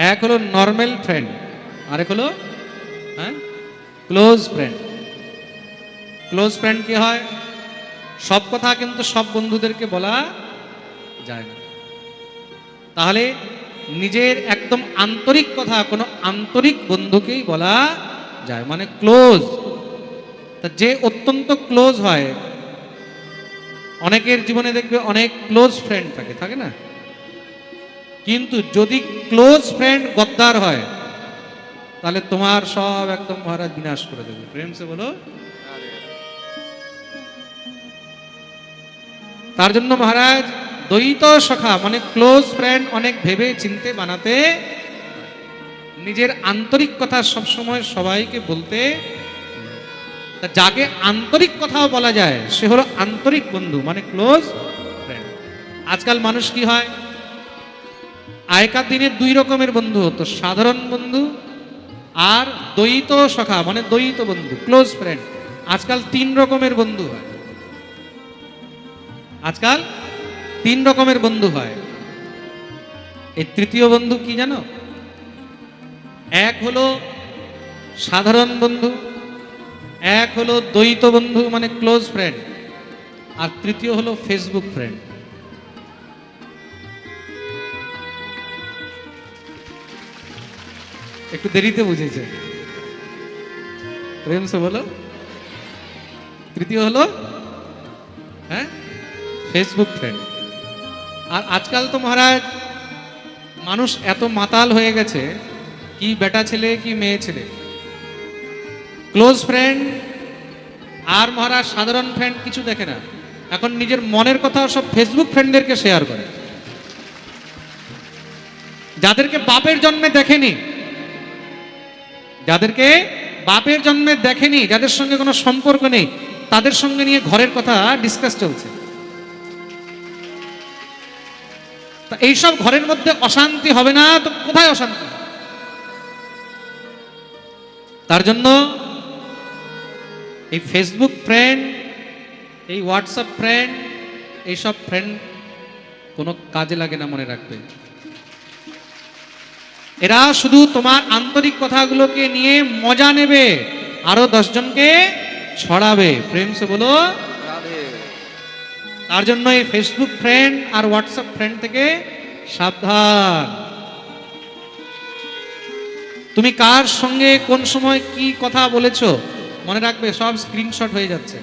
এক হলো normal friend আরেক হলো হ্যাঁ? ক্লোজ ফ্রেন্ড ক্লোজ ফ্রেন্ড কি হয়? সব কথা কিন্তু সব বন্ধুদেরকে বলা যায় না। তাহলে নিজের একদম আন্তরিক কথা কোনো আন্তরিক বন্ধুকেই বলা যায় মানে ক্লোজ তা যে অত্যন্ত ক্লোজ হয়, অনেকের জীবনে দেখবে অনেক ক্লোজ ফ্রেন্ড থাকে থাকে না? কিন্তু যদি ক্লোজ ফ্রেন্ড গদ্দার হয়, তাহলে তোমার সব একদম মহারাজ বিনাশ করে দেবে। প্রেম সে বলো? তার জন্য মহারাজ, দ্বৈত সখা মানে ক্লোজ ফ্রেন্ড অনেক ভেবে চিনতে বানাতে, নিজের আন্তরিক কথা সবসময় সবাইকে বলতে যাকে আন্তরিক কথাও বলা যায়, সে হলো আন্তরিক বন্ধু মানে ক্লোজ ফ্রেন্ড আজকাল মানুষ কি হয়? আগেকার দিনে দুই রকমের বন্ধু হতো, সাধারণ বন্ধু আর দ্বৈত সখা মানে দ্বৈত বন্ধু ক্লোজ ফ্রেন্ড আজকাল তিন রকমের বন্ধু হয়। আজকাল তিন রকমের বন্ধু হয়। এই তৃতীয় বন্ধু কি জানো? এক হলো সাধারণ বন্ধু, এক হলো দ্বৈত বন্ধু মানে ক্লোজ ফ্রেন্ড আর তৃতীয় হলো ফেসবুক ফ্রেন্ড একটু দেরিতে বুঝেছে। বলো? তৃতীয় হলো? হ্যাঁ? ফেসবুক ফ্রেন্ড আর আজকাল তো মহারাজ, মানুষ এত মাতাল হয়ে গেছে, কি বেটা ছেলে, কি মেয়ে ছেলে। ক্লোজ ফ্রেন্ড আর মহারাজ, সাধারণ ফ্রেন্ড কিছু দেখে না। এখন নিজের মনের কথা সব ফেসবুক ফ্রেন্ডদেরকে শেয়ার করে। যাদেরকে বাপের জন্মে দেখেনি যাদেরকে বাপের জন্মে দেখেনি, যাদের সঙ্গে কোনো সম্পর্ক নেই, তাদের সঙ্গে নিয়ে ঘরের কথা ডিসকাস চলছে। এইসব ঘরের মধ্যে অশান্তি হবে না, তো কোথায় অশান্তি? তার জন্য এই ফেসবুক ফ্রেন্ড এই হোয়াটসঅ্যাপ ফ্রেন্ড এইসব ফ্রেন্ড কোনো কাজে লাগে না মনে রাখবে। এরা শুধু তোমার আন্তরিক কথাগুলোকে নিয়ে মজা নেবে, আরও দশজনকে ছড়াবে। প্রেম সে বলো তার জন্য এই ফেসবুক ফ্রেন্ড আর হোয়াটসঅ্যাপ ফ্রেন্ড থেকে সাবধান। তুমি কার সঙ্গে কোন সময় কি কথা বলেছ? মনে রাখবে, সব স্ক্রিনশট হয়ে যাচ্ছে।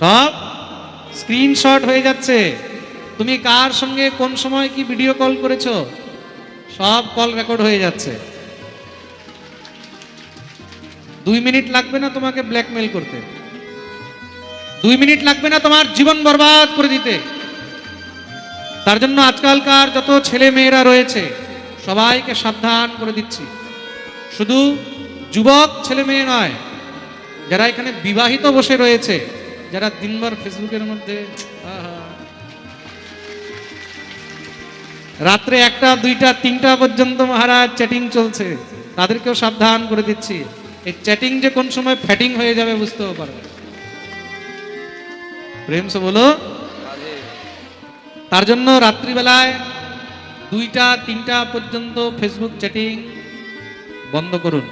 সব স্ক্রিনশট হয়ে যাচ্ছে। তুমি কার সঙ্গে কোন সময় কি ভিডিও কল করেছ? সব কল রেকর্ড হয়ে যাচ্ছে। দুই মিনিট লাগবে না তোমাকে ব্ল্যাকমেল করতে। দুই মিনিট লাগবে না তোমার জীবন বরবাদ করে দিতে। তার জন্য আজকালকার যত ছেলে মেয়েরা রয়েছে, সবাইকে সাবধান করে দিচ্ছি। শুধু যুবক ছেলে মেয়ে নয়, যারা এখানে বিবাহিত বসে রয়েছে, যারা দিনভর ফেসবুকের মধ্যে আহা। রাত্রে একটা, দুইটা, তিনটা পর্যন্ত মহারাজ চ্যাটিং চলছে। তাদেরকেও সাবধান করে দিচ্ছি। এই চ্যাটিং যে কোন সময় ফ্যাটিং হয়ে যাবে বুঝতেও পারবে প্রেম সে বলো, তার জন্য রাত্রিবেলায় দুইটা, তিনটা পর্যন্ত ফেসবুক চ্যাটিং বন্ধ করুন।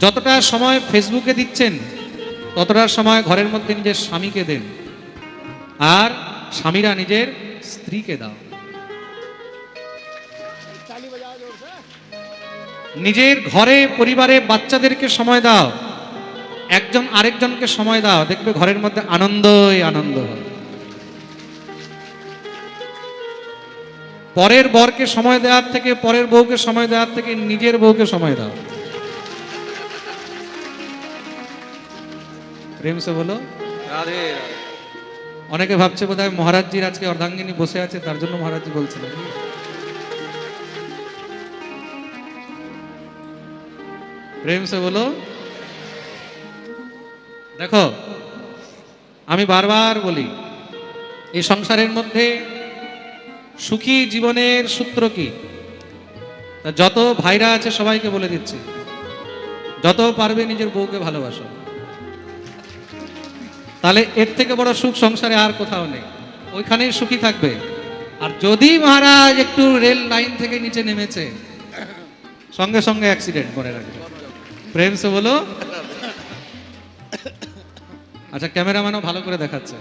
যতটা সময় ফেসবুকে দিচ্ছেন, ততটা সময় ঘরের মধ্যে নিজের স্বামীকে দেন। আর স্বামীরা নিজের স্ত্রীকে দাও নিজের ঘরে পরিবারে বাচ্চাদেরকে সময় দাও। একজন আরেকজনকে সময় দাও। দেখবে ঘরের মধ্যে আনন্দই আনন্দ পরের বরকে সময় দেওয়ার থেকে পরের বউকে সময় দেওয়ার থেকে নিজের বউকে সময় দাও। প্রেম সে বলো? রাধে। অনেকে ভাবছে বোধহয় মহারাজজির আজকে অর্ধাঙ্গিনী বসে আছে, তার জন্য মহারাজজি বলছিলেন। প্রেম সে বলো, দেখো, আমি বারবার বলি, এই সংসারের মধ্যে সুখী জীবনের সূত্র কি? যত ভাইরা আছে সবাইকে বলে দিচ্ছি, যত পারবে নিজের বউকে ভালোবাসো। তাহলে এর থেকে বড় সুখ সংসারে আর কোথাও নেই। ওইখানেই সুখী থাকবে। আর যদি মহারাজ একটু রেল লাইন থেকে নিচে নেমেছে সঙ্গে সঙ্গে অ্যাক্সিডেন্ট করে রাখবে। প্রেম সে বলো। আচ্ছা ক্যামেরাম্যানও ভালো করে দেখাচ্ছে।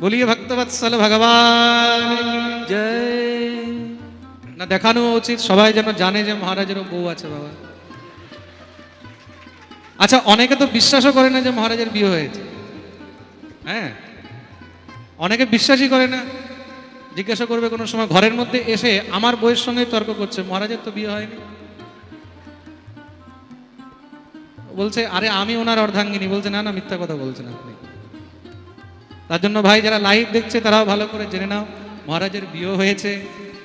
বলিয়ে ভক্তবৎসল ভগবান। জয়। না দেখানো উচিত। সবাই যেন জানে যে মহারাজেরও বউ আছে বাবা। আচ্ছা অনেকে তো বিশ্বাসও করে না যে মহারাজের বিয়ে হয়েছে। হ্যাঁ? অনেকে বিশ্বাসই করে না। জিজ্ঞাসা করবে কোনো সময়, ঘরের মধ্যে এসে আমার বইয়ের সঙ্গে তর্ক করছে, মহারাজের তো বিয়ে হয়নি। বলছে, আরে, আমি ওনার অর্ধাঙ্গিনী। বলছে, না না, মিথ্যা কথা বলছেন আপনি। তার জন্য ভাই, যারা লাইভ দেখছে, তারাও ভালো করে জেনে নাও, মহারাজের বিয়ে হয়েছে,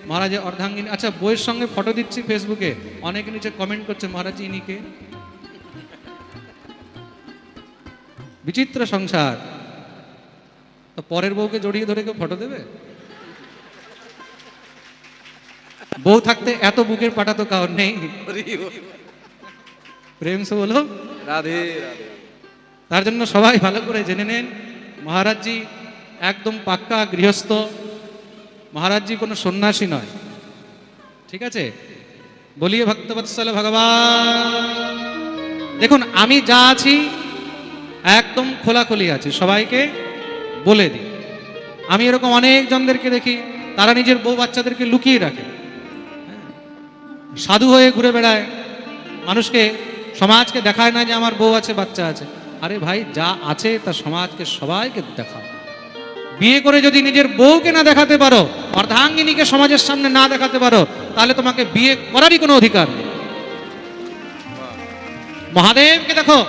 মহারাজের অর্ধাঙ্গিনী। আচ্ছা বইয়ের সঙ্গে ফটো দিচ্ছি ফেসবুকে অনেকে নিচে কমেন্ট করছে, মহারাজ ইনিকে বিচিত্র সংসার। তো পরের বউকে জড়িয়ে ধরে কেউ ফটো দেবে? বউ থাকতে এত বুকের পাটা তো কারণ নেই। প্রেম সে বলো? রাধে। তার জন্য সবাই ভালো করে জেনে নেন মহারাজজি একদম পাক্কা গৃহস্থ। মহারাজজি কোনো সন্ন্যাসী নয়। ঠিক আছে? বলিয়ে ভক্তবৎসল ভগবান। দেখুন আমি যা আছি একদম খোলাখুলি আছে, সবাইকে বলে দিই। আমি এরকম অনেক জনদেরকে দেখি, তারা নিজের বউ বাচ্চাদেরকে লুকিয়ে রাখে। হ্যাঁ। সাধু হয়ে ঘুরে বেড়ায়, মানুষকে, সমাজকে দেখায় না যে আমার বউ আছে, বাচ্চা আছে। আরে ভাই, যা আছে তা সমাজকে, সবাইকে দেখাও বিয়ে করে যদি নিজের বউকে না দেখাতে পারো, অর্ধাঙ্গিনীকে সমাজের সামনে না দেখাতে পারো, তাহলে তোমাকে বিয়ে করারই কোনো অধিকার নেই। মহাদেবকে দেখো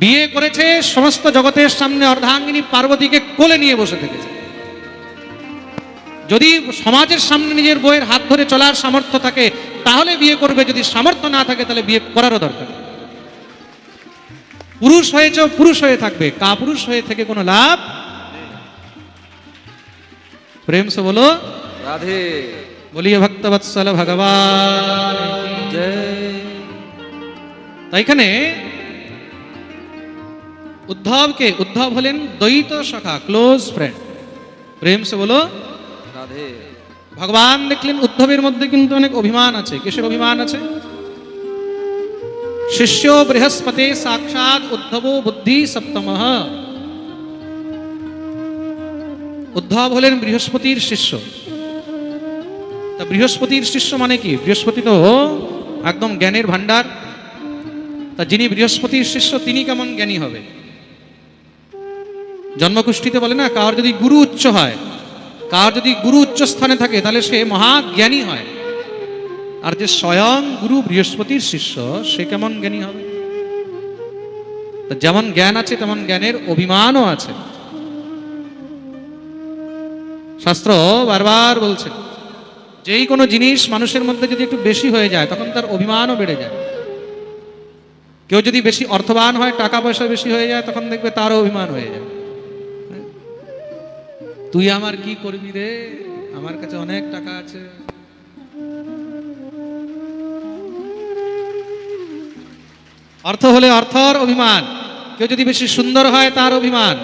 বিয়ে করেছে সমস্ত জগতের সামনে অর্ধাঙ্গিনী পার্বতীকে কোলে নিয়ে বসে থেকেছে। যদি সমাজের সামনে নিজের বইয়ের হাত ধরে চলার সামর্থ্য থাকে তাহলে বিয়ে করবে। যদি সামর্থ্য না থাকে তাহলে বিয়ে করারও দরকার পুরুষ হয়েছ পুরুষ হয়ে থাকবে। কা পুরুষ হয়ে থেকে কোনো লাভ প্রেম সে বলো রাধে। বলিয়ে ভক্তবৎসল ভগবান। তাই এখানে উদ্ধবকে উদ্ধব হলেন দ্বৈত সখা ক্লোজ ফ্রেন্ড প্রেম সে বলো রাধে ভগবান দেখলেন উদ্ধবের মধ্যে কিন্তু অনেক অভিমান আছে কিসের অভিমান আছে শিষ্য বৃহস্পতি সাক্ষাৎ উদ্ধব বুদ্ধি সপ্তম উদ্ধব হলেন বৃহস্পতির শিষ্য তা বৃহস্পতির শিষ্য মানে কি বৃহস্পতি তো একদম জ্ঞানের ভান্ডার তা যিনি বৃহস্পতির শিষ্য তিনি কেমন জ্ঞানী হবে জন্মকুষ্ঠিতে বলে না, কার যদি গুরু উচ্চ হয়, কার যদি গুরু উচ্চ স্থানে থাকে, তাহলে সে মহাজ্ঞানী হয়। আর যে স্বয়ং গুরু বৃহস্পতির শিষ্য, সে কেমন জ্ঞানী হবে? যেমন জ্ঞান আছে, তেমন জ্ঞানের অভিমানও আছে। শাস্ত্র বারবার বলছে, যেই কোনো জিনিস মানুষের মধ্যে যদি একটু বেশি হয়ে যায়, তখন তার অভিমানও বেড়ে যায়। কেউ যদি বেশি অর্থবান হয়, টাকা পয়সা বেশি হয়ে যায়, তখন দেখবে তারও অভিমান হয়ে যায়। তুই আমার কি করবি রে? আমার কাছে অনেক টাকা আছে। অর্থ হলে অর্থর অভিমান। কেউ যদি বেশি সুন্দর হয়, তার অভিমান।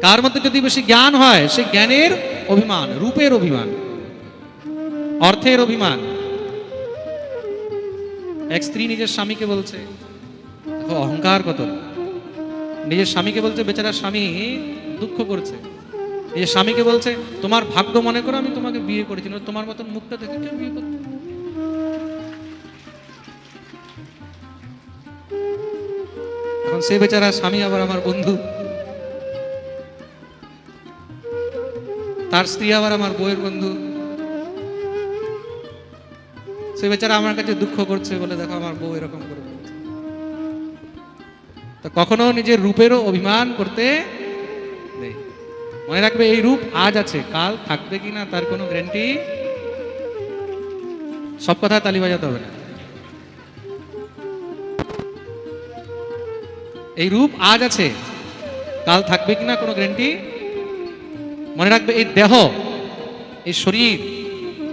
কার মধ্যে যদি বেশি জ্ঞান হয়, সে জ্ঞানের অভিমান, রূপের অভিমান, অর্থের অভিমান। এক স্ত্রী নিজের স্বামীকে বলছে অহংকার কত? নিজের স্বামীকে বলছে, বেচারা স্বামী দুঃখ করছে। নিজের স্বামীকে বলছে, তোমার ভাগ্য মনে করো, আমি তোমাকে বিয়ে করেছি নইলে তোমার মতন মুখটা দেখে কেউ বিয়ে করতে? এখন সে বেচারা স্বামী আবার আমার বন্ধু। তার স্ত্রী আবার আমার বউয়ের বন্ধু। সে বেচারা আমার কাছে দুঃখ করছে বলে দেখো, আমার বউ এরকম করে। বলছে। তো কখনো নিজের রূপেরও অভিমান করতে নেই মনে রাখবে, এই রূপ আজ আছে, কাল থাকবে কি না তার কোনো গ্যারান্টি সব কথা তালি বাজাতে হবে না এই রূপ আজ আছে, কাল থাকবে কিনা কোনো গ্যারান্টি মনে রাখবে, এই দেহ, এই শরীর,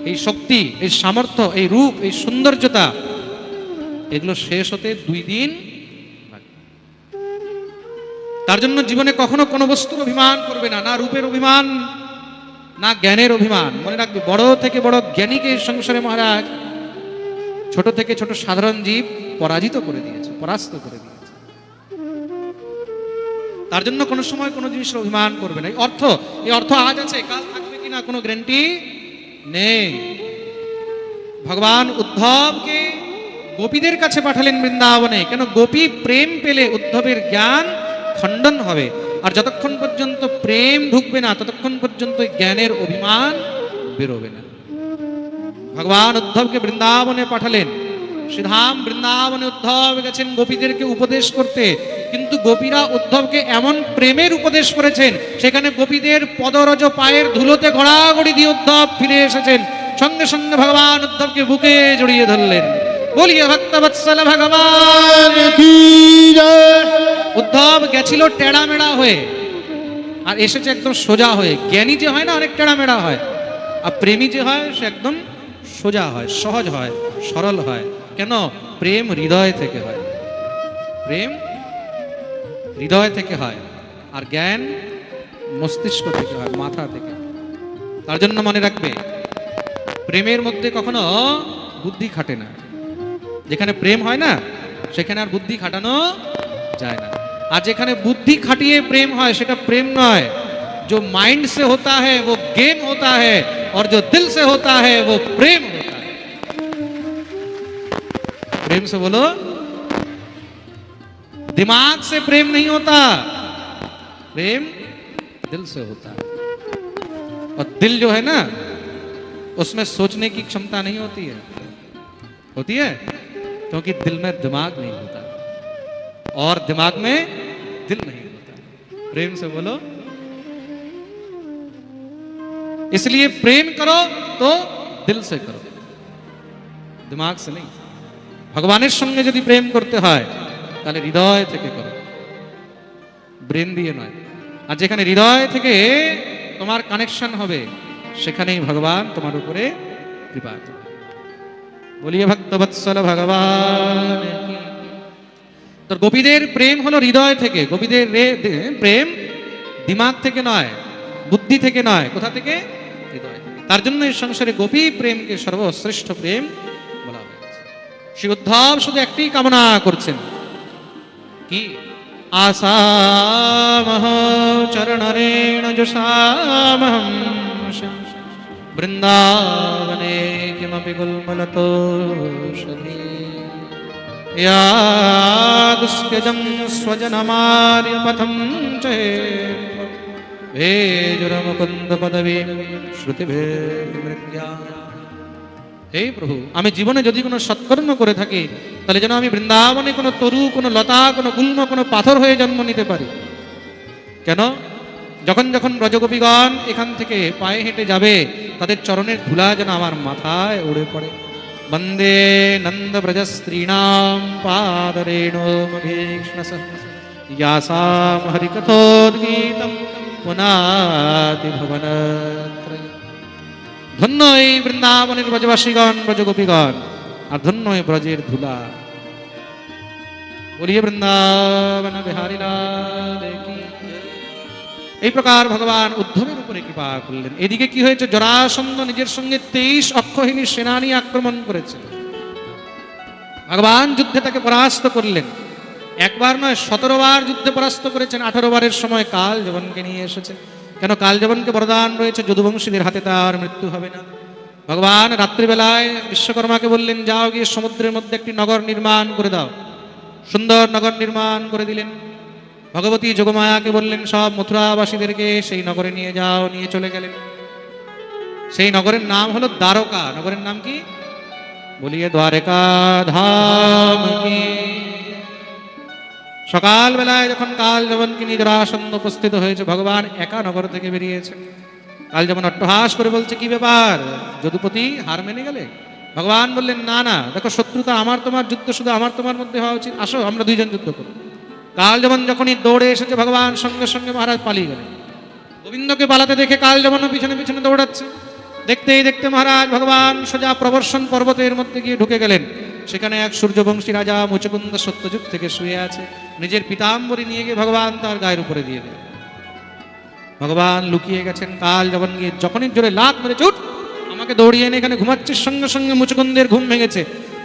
এই শক্তি, এই সামর্থ্য, এই রূপ, এই সৌন্দর্যতা, এগুলো শেষ হতে দুই দিন। তার জন্য জীবনে কখনো কোনো বস্তুর অভিমান করবে না না রূপের অভিমান, না জ্ঞানের অভিমান। মনে রাখবে, বড় থেকে বড় জ্ঞানীকে সংসারে মহারাজ ছোট থেকে ছোট সাধারণ জীব পরাজিত করে দিয়েছে, পরাস্ত করে দিয়েছে। তার জন্য কোনো সময় কোনো জিনিসের অভিমান করবে না। অর্থ, এই অর্থ আজ আছে, কাল থাকবে কিনা কোনো গ্যারান্টি নেই। ভগবান উদ্ধবকে গোপীদের কাছে পাঠালেন বৃন্দাবনে। কেন? গোপী প্রেম পেলে উদ্ধবের জ্ঞান খণ্ডন হবে। আর যতক্ষণ পর্যন্ত প্রেম ঢুকবে না, ততক্ষণ পর্যন্ত জ্ঞানের অভিমান বেরোবে না। ভগবান উদ্ধবকে বৃন্দাবনে পাঠালেন। শ্রীধাম বৃন্দাবনে উদ্ধব গেছেন গোপীদেরকে উপদেশ করতে। কিন্তু গোপীরা উদ্ধবকে এমন প্রেমের উপদেশ করেছেন, সেখানে গোপীদের পদরজ পায়ের ধুলোতে ঘোড়াঘড়ি দিয়ে উদ্ধব ফিরে এসেছেন। সঙ্গে সঙ্গে ভগবান উদ্ধবকে বুকে জড়িয়ে ধরলেন। বলিয়ে ভক্তবৎসল ভগবান উদ্ধব গেছিল টেড়া মেড়া হয়ে। আর এসেছে একদম সোজা হয়ে। জ্ঞানী যে হয় না, অনেক টেড়া মেড়া হয়। আর প্রেমী যে হয়, সে একদম সোজা হয়, সহজ হয়, সরল হয়। কেন? প্রেম হৃদয় থেকে হয়। প্রেম হৃদয় থেকে হয়। আর জ্ঞান মস্তিষ্ক থেকে হয়, মাথা থেকে। তার জন্য মনে রাখবে, প্রেমের মধ্যে কখনো বুদ্ধি খাটে না। যেখানে প্রেম হয় না সেখানে আর বুদ্ধি খাটানো যায় না আর যেখানে বুদ্ধি খাটিয়ে প্রেম হয় সেটা প্রেম নয় जो माइंड से होता है, वो गेम होता है, और जो दिल से होता है, वो प्रेम होता है। प्रेम से बोलो, दिमाग से प्रेम नहीं होता, प्रेम दिल से होता है। और दिल जो है ना, उसमें सोचने की क्षमता नहीं होती है। होती है? क्योंकि दिल में दिमाग नहीं होता और दिमाग में दिल नहीं होता प्रेम से बोलो इसलिए प्रेम करो तो दिल से करो दिमाग से नहीं ভগবানের সঙ্গে যদি প্রেম করতে হয় তাহলে হৃদয় থেকে করো ব্রেন দিয়ে নয় আর যেখানে হৃদয় থেকে তোমার কানেকশন হবে সেখানেই ভগবান তোমার উপরে কৃপা করবে বলিয়ে ভক্তবৎসল ভগবান। তোর গোপীদের প্রেম হলো হৃদয় থেকে, গোপীদের প্রেম দিমাগ থেকে নয়, বুদ্ধি থেকে নয়, কোথা থেকে? হৃদয় তার জন্য এই সংসারে গোপী প্রেমকে সর্বশ্রেষ্ঠ প্রেম বলা হয়েছে। শ্রী উদ্ধব শুধু একটি কামনা করছেন। কি? আসামহ চরণরেণ যশামহম বৃন্দাবনে কিমপি গুল্মলতোষধি यादुस्त्यजं स्वजनमार्यपथं च भेजुरमुकुन्दपदवीं শ্রুতিভেমৃত্যা হে প্রভু আমি জীবনে যদি কোনো সৎকর্ম করে থাকি তাহলে যেন আমি বৃন্দাবনে কোনো তরু কোনো লতা কোনো গুল্ম কোনো পাথর হয়ে জন্ম নিতে পারি কেন যখন যখন ব্রজগোপীগণ এখান থেকে পায়ে হেঁটে যাবে, তাদের চরণের ধুলা যেন আমার মাথায় উড়ে পড়ে। বন্দে নন্দ ব্রজস্ত্রীণাম পাদরেণোমভীক্ষ্ণস। ইয়াসাম হরিকথোদ্গীতম পুনাতি ভুবনত্রয় ধন্য এই বৃন্দাবনের ব্রজবাসীগণ, ব্রজগোপীগণ, আর ধন্য এই ব্রজের ধুলা। বলিয়ে বৃন্দাবন বিহারী লাল কি এই প্রকার ভগবান উদ্ধবের উপরে কৃপা করলেন। এদিকে কি হয়েছে? জরাসন্ধ নিজের সঙ্গে তেইশ অক্ষহিনী সেনানী আক্রমণ করেছে। ভগবান যুদ্ধে তাকে পরাস্ত করলেন। একবার নয়, সতেরো বার যুদ্ধে পরাস্ত করেছেন। আঠারো বারের সময় কাল জীবনকে নিয়ে এসেছে। কেন কাল জীবনকে বরদান রয়েছে? যদুবংশীদের হাতে তার মৃত্যু হবে না। ভগবান রাত্রিবেলায় বিশ্বকর্মাকে বললেন, যাও গিয়ে সমুদ্রের মধ্যে একটি নগর নির্মাণ করে দাও। সুন্দর নগর নির্মাণ করে দিলেন। ভগবতী যোগমায়াকে বললেন, সব মথুরাবাসীদেরকে সেই নগরে নিয়ে যাও, নিয়ে চলে গেলেন। সেই নগরের নাম হলো দ্বারকা। নগরের নাম কি? বলিয়ে দ্বারকা ধাম কি? সকালবেলায় যখন কাল যবনকে নিজের আসন্ন উপস্থিত হয়েছে, ভগবান একা নগর থেকে বেরিয়েছে। কাল যেমন অট্টহাস করে বলছে, কি ব্যাপার? যদুপতি হার মেনে গেলে? ভগবান বললেন, না না, দেখো, শত্রুতা আমার, তোমার, যুদ্ধ শুধু আমার, তোমার মধ্যে হওয়া উচিত। আসো, আমরা দুইজন যুদ্ধ করি কাল যেমন যখনই দৌড়ে এসেছে, ভগবান সঙ্গে সঙ্গে মহারাজ পালিয়ে গেলেন। গোবিন্দকে পালাতে দেখে কাল যেমন পিছনে পিছনে দৌড়াচ্ছে, দেখতেই দেখতে মহারাজ ভগবান সোজা প্রবর্ষণ পর্বতের মধ্যে গিয়ে ঢুকে গেলেন। সেখানে এক সূর্যবংশী রাজা মুচকুন্দ সত্যযুগ থেকে শুয়ে আছে। নিজের পিতাম্বরী নিয়ে গিয়ে ভগবান তার গায়ের উপরে দিয়ে দেন। ভগবান লুকিয়ে গেছেন। কাল যখন গিয়ে যখনই জোরে লাত মেরে চুট আমাকে দৌড়িয়ে এনে এখানে ঘুমাচ্ছিস। সঙ্গে সঙ্গে মুচকুন্দের ঘুম ভেঙেছে।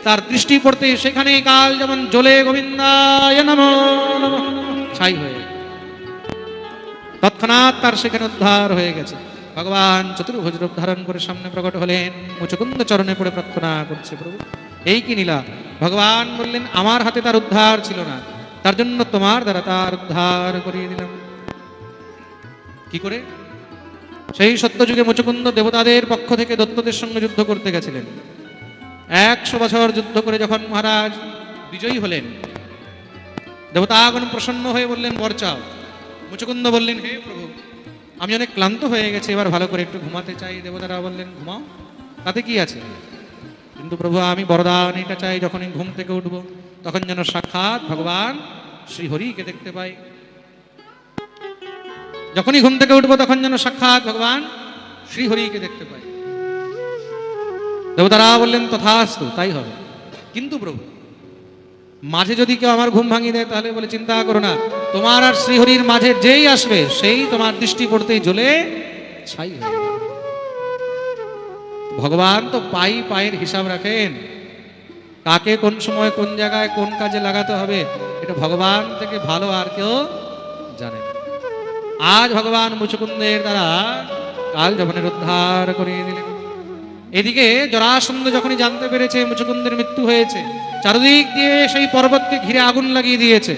তার দৃষ্টি পড়তে সেখানে কাল যেমন জ্বলে গোবিন্দায় নমঃ ছাই হয়ে। তৎক্ষণাৎ তার সেখানে উদ্ধার হয়ে গেছে। ভগবান চতুর্ভুজ রূপ ধারণ করে সামনে প্রকট হলেন। মুচকুন্দ চরণে পড়ে প্রার্থনা করছে, প্রভু, এই কি নীলা? ভগবান বললেন, আমার হাতে তার উদ্ধার ছিল না। তার জন্য তোমার দ্বারা তার উদ্ধার করিয়ে দিলাম। কি করে? সেই সত্যযুগে মুচকুন্দ দেবতাদের পক্ষ থেকে দত্তদের সঙ্গে যুদ্ধ করতে গেছিলেন। একশো বছর যুদ্ধ করে যখন মহারাজ বিজয়ী হলেন, দেবতাগণ প্রসন্ন হয়ে বললেন, বর চাও। মুচকুন্দ বললেন, হে প্রভু, আমি অনেক ক্লান্ত হয়ে গেছি, এবার ভালো করে একটু ঘুমাতে চাই। দেবতারা বললেন, ঘুমাও, তাতে কি আছে? কিন্তু প্রভু, আমি বরদান এটা চাই, যখনই ঘুম থেকে উঠব, তখন যেন সাক্ষাৎ ভগবান শ্রীহরিকে দেখতে পাই। যখনই ঘুম থেকে উঠবো, তখন যেন সাক্ষাৎ ভগবান শ্রীহরিকে দেখতে পাই। দেবতারা বললেন, তথাস্তু, তাই হবে। কিন্তু প্রভু, মাঝে যদি কেউ আমার ঘুম ভাঙিয়ে দেয়, তাহলে বলে, চিন্তা করো না, তোমার আর শ্রীহরির মাঝে যেই আসবে, সেই তোমার দৃষ্টি পড়তেই জ্বলে ছাই ভগবান তো পাই পায়ের হিসাব রাখেন। কাকে কোন সময় কোন জায়গায় কোন কাজে লাগাতে হবে, এটা ভগবান থেকে ভালো আর কেউ জানে আজ ভগবান মুচুকুন্দের দ্বারা কাল যবনের উদ্ধার করিয়ে দিলেন। এদিকে জরাসন্ধ যখনই জানতে পেরেছে মুচুকুন্দের মৃত্যু হয়েছে, চারদিক দিয়ে সেই পর্বতকে ঘিরে আগুন লাগিয়ে দিয়েছে।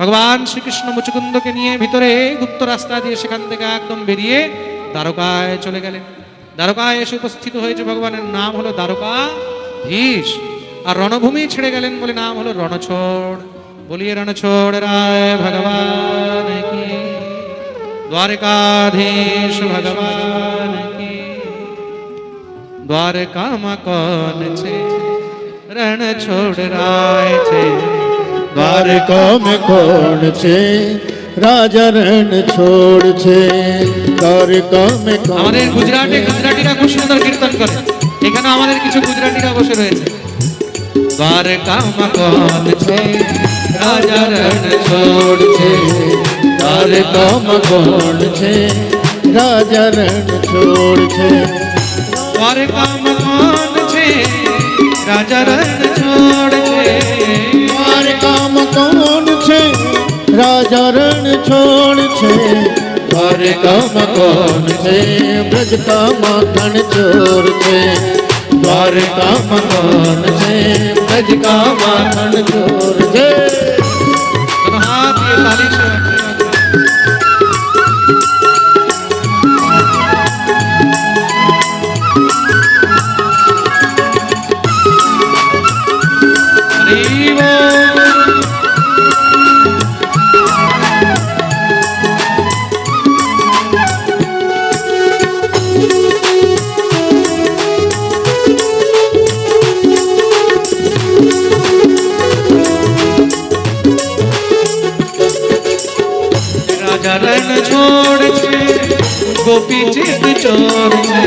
ভগবান শ্রীকৃষ্ণ মুচুকুন্দকে নিয়ে ভিতরে গুপ্ত রাস্তা দিয়ে সেখান থেকে একদম বেরিয়ে দ্বারকায় চলে গেলেন। দ্বারকায় এসে উপস্থিত হয়েছে ভগবানের নাম হলো দ্বারকা ধীশ আর রণভূমি ছেড়ে গেলেন বলে নাম হলো রণছোড়। বলিয়ে রণছোড়, রায় ভগবান কি? দ্বারকাধীশ ভগবান દ્વારકા માં કોણ છે રણ છોડ રાય છે દ્વારકા માં કોણ છે রাজা রণ ছোড়ছে তার কামে আমাদের গুজরাটে গুজরাটিরা খুব সুন্দর কীর্তন করে। এখানে আমাদের কিছু গুজরাটিরা বসে রয়েছে। দ্বার কামা করছে রাজা রণ ছোড়ছে তার কামা করছে রাজা রণ ছোড়ছে દ્વારકા મકાન છે રાજા રન છોડ. છે દ્વારકા મકાન છે રાજા રણ છોડ છે. દ્વારકા મકાન છે બ્રજકા માખણ ચોર છે. દ્વારકા મકાન છે બ્રજકા માખણ ચોર છે. હાથ તાલી રાજા રણ છોડ છે ગોપી ચિત ચોર છે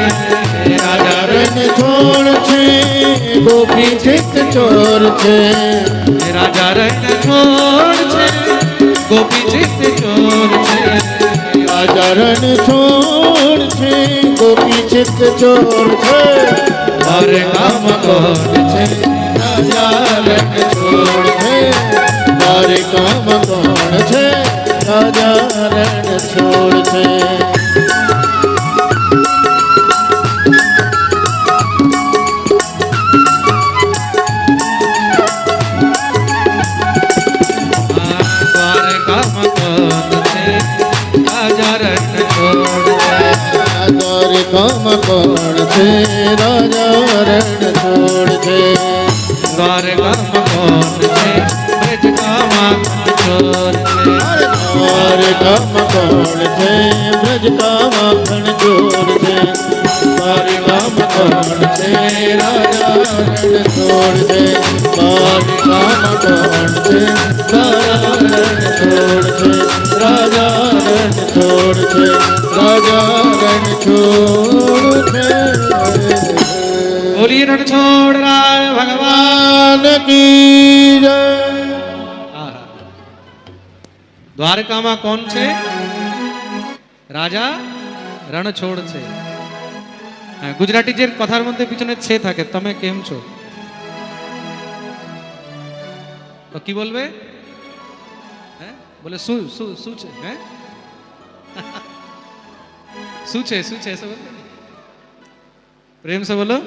રાજા રણ રણ છોડ છે ગોપી ચિત્ત ચોર છે રાજા રણ છોડ છે ગોપી ચિત ચોર છે રાજા રણ છોડ છે ગોપી ચિત્ત ચોર છે દ્વારકામાં કોણ છે રાજા રણ છોડ છે દ્વારકામાં કોણ છે ચરણ છોડશે રાજા રણ છોડ છે રાજા રણ છોડ છે बोलिए रणछोड़ राय भगवान ભગવાન કી જય આહા. દ્વારકામાં કોણ છે রাজা রণছোড় છે হ্যাঁ গুজরাটি যে কথার মধ্যে পিছনে ছে থাকে তুমি কেম છો তো কি বলবে બોલે શું શું શું છે હે? શું છે શું છે પ્રેમ સે બોલો?